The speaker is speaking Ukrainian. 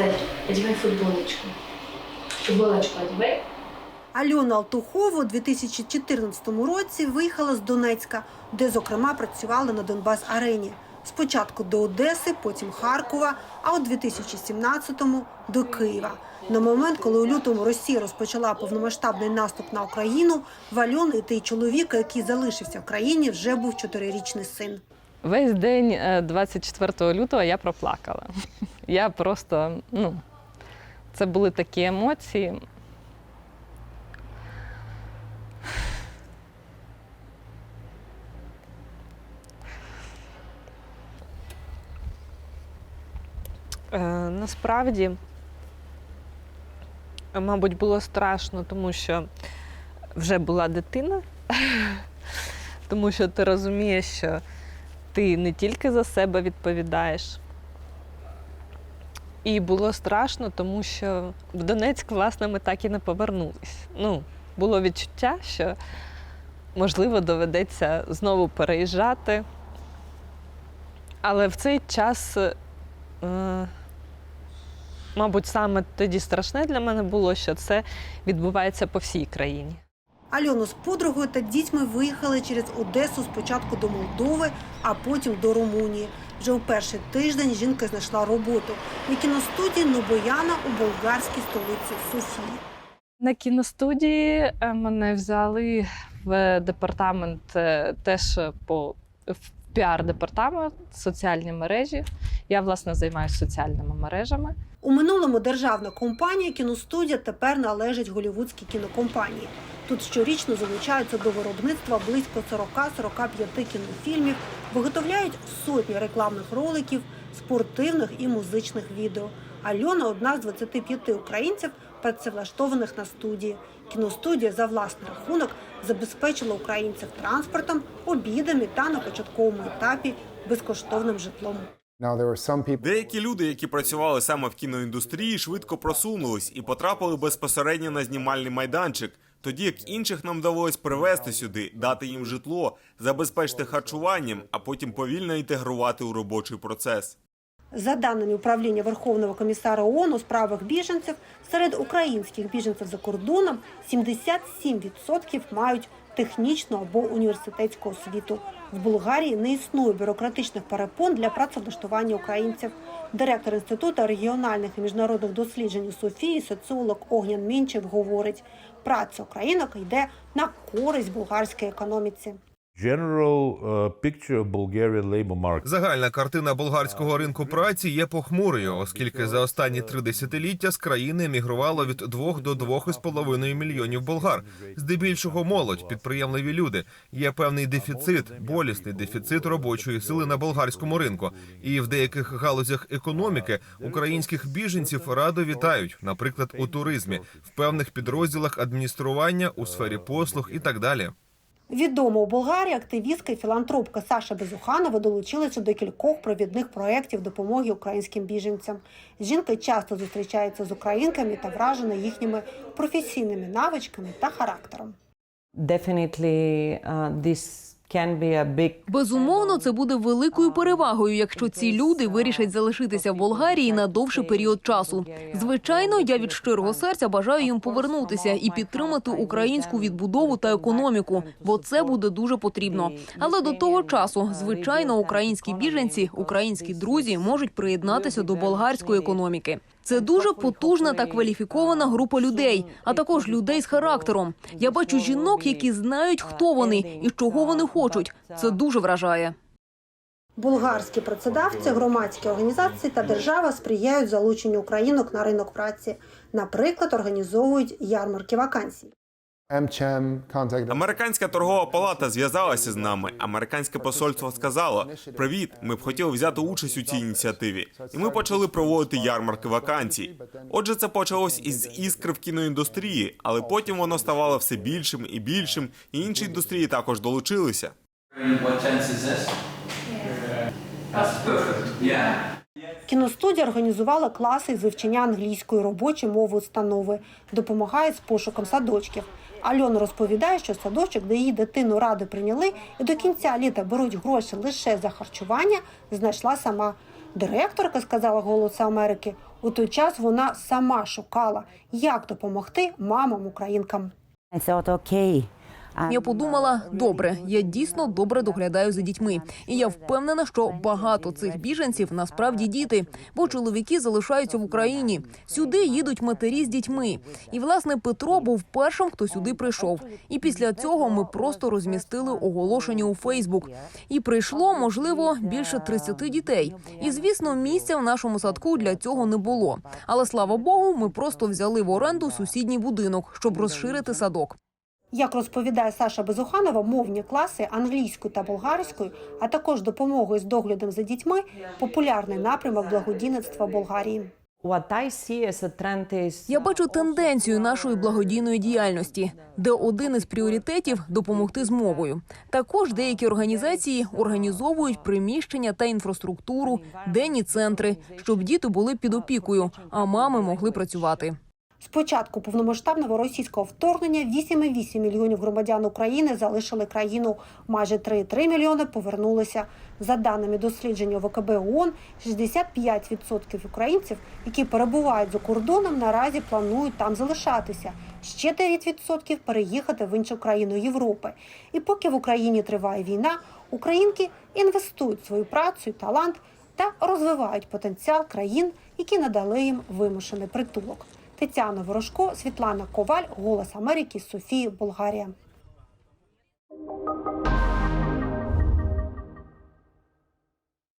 Кстати, одевай футболочку. Футболочку одевай. Альона Алтухова у 2014 році виїхала з Донецька, де, зокрема, працювала на Донбас Арені. Спочатку до Одеси, потім Харкова, а у 2017-му – до Києва. На момент, коли у лютому Росія розпочала повномасштабний наступ на Україну, в Альони і той чоловіка, який залишився в країні, вже був чотирирічний син. Весь день е, 24 лютого я проплакала. Я просто, ну, це були такі емоції. Е, насправді, мабуть, було страшно, тому що вже була дитина, тому що ти розумієш, що ти не тільки за себе відповідаєш. І було страшно, тому що в Донецьк, власне, ми так і не повернулись. Ну, було відчуття, що можливо доведеться знову переїжджати. Але в цей час, е, мабуть, саме тоді страшне для мене було, що це відбувається по всій країні. Альону з подругою та дітьми виїхали через Одесу спочатку до Молдови, а потім до Румунії. Вже у перший тиждень жінка знайшла роботу на кіностудії Нобояна у болгарській столиці Софії. На кіностудії е, мене взяли в департамент е, теж по в піар-департамент, соціальні мережі. Я власне займаюся соціальними мережами. У минулому державна компанія кіностудія тепер належить голівудській кінокомпанії. Тут щорічно залучаються до виробництва близько 40-45 кінофільмів, виготовляють сотні рекламних роликів, спортивних і музичних відео. Альона одна з 25 українців, працевлаштованих на студії. Кіностудія за власний рахунок забезпечила українців транспортом, обідами та на початковому етапі безкоштовним житлом. Деякі люди, які працювали саме в кіноіндустрії, швидко просунулись і потрапили безпосередньо на знімальний майданчик. Тоді як інших нам вдалося привезти сюди, дати їм житло, забезпечити харчуванням, а потім повільно інтегрувати у робочий процес. За даними управління Верховного комісара ООН у справах біженців, серед українських біженців за кордоном 77% мають технічну або університетську освіту. В Болгарії не існує бюрократичних перепон для працевлаштування українців. Директор інституту регіональних і міжнародних досліджень у Софії, соціолог Огнян Мінчев говорить, праця українок йде на користь болгарській економіці. Market. Загальна картина болгарського ринку праці є похмурою, оскільки за останні три десятиліття з країни емігрувало від 2 до 2,5 мільйонів болгар. Здебільшого молодь, підприємливі люди. Є певний дефіцит, болісний дефіцит робочої сили на болгарському ринку. І в деяких галузях економіки українських біженців радо вітають, наприклад, у туризмі, в певних підрозділах адміністрування у сфері послуг і так далі. Відома у Болгарії активістка і філантропка Саша Безуханова долучилася до кількох провідних проєктів допомоги українським біженцям. Жінка часто зустрічається з українками та вражена їхніми професійними навичками та характером. definitely uh, this Безумовно, це буде великою перевагою, якщо ці люди вирішать залишитися в Болгарії на довший період часу. Звичайно, я від щирого серця бажаю їм повернутися і підтримати українську відбудову та економіку, бо це буде дуже потрібно. Але до того часу, звичайно, українські біженці, українські друзі можуть приєднатися до болгарської економіки. Це дуже потужна та кваліфікована група людей, а також людей з характером. Я бачу жінок, які знають, хто вони і чого вони хочуть. Це дуже вражає. Болгарські працедавці, громадські організації та держава сприяють залученню українок на ринок праці. Наприклад, організовують ярмарки вакансій. Американська торгова палата зв'язалася з нами. Американське посольство сказало: Привіт, ми б хотіли взяти участь у цій ініціативі. І ми почали проводити ярмарки вакансій. Отже, це почалось із іскри в кіноіндустрії, але потім воно ставало все більшим і більшим, і інші індустрії також долучилися. Кіностудія організувала класи з вивчення англійської робочої мови установи, допомагає з пошуком садочків. Альона розповідає, що садочок, де її дитину ради прийняли, і до кінця літа беруть гроші лише за харчування, знайшла сама. Директорка сказала Голосу Америки. У той час вона сама шукала, як допомогти мамам українкам. Thought, okay. Я подумала, добре, я дійсно добре доглядаю за дітьми, і я впевнена, що багато цих біженців насправді діти, бо чоловіки залишаються в Україні. Сюди їдуть матері з дітьми. І власне Петро був першим, хто сюди прийшов. І після цього ми просто розмістили оголошення у Фейсбук. І прийшло, можливо, більше 30 дітей. І звісно, місця в нашому садку для цього не було. Але слава Богу, ми просто взяли в оренду сусідній будинок, щоб розширити садок. Як розповідає Саша Безуханова, мовні класи англійською та болгарською, а також допомогою з доглядом за дітьми популярний напрямок благодійництва Болгарії. Я бачу тенденцію нашої благодійної діяльності, де один із пріоритетів допомогти з мовою. Також деякі організації організовують приміщення та інфраструктуру, денні центри, щоб діти були під опікою, а мами могли працювати. З початку повномасштабного російського вторгнення 8,8 мільйонів громадян України залишили країну. Майже 3,3 мільйони повернулися. За даними дослідження ВКБ ООН, 65% українців, які перебувають за кордоном, наразі планують там залишатися. Ще 9% переїхати в іншу країну Європи. І поки в Україні триває війна, українки інвестують свою працю і талант та розвивають потенціал країн, які надали їм вимушений притулок. Тетяна Ворожко, Світлана Коваль, Голос Америки, Софія, Болгарія.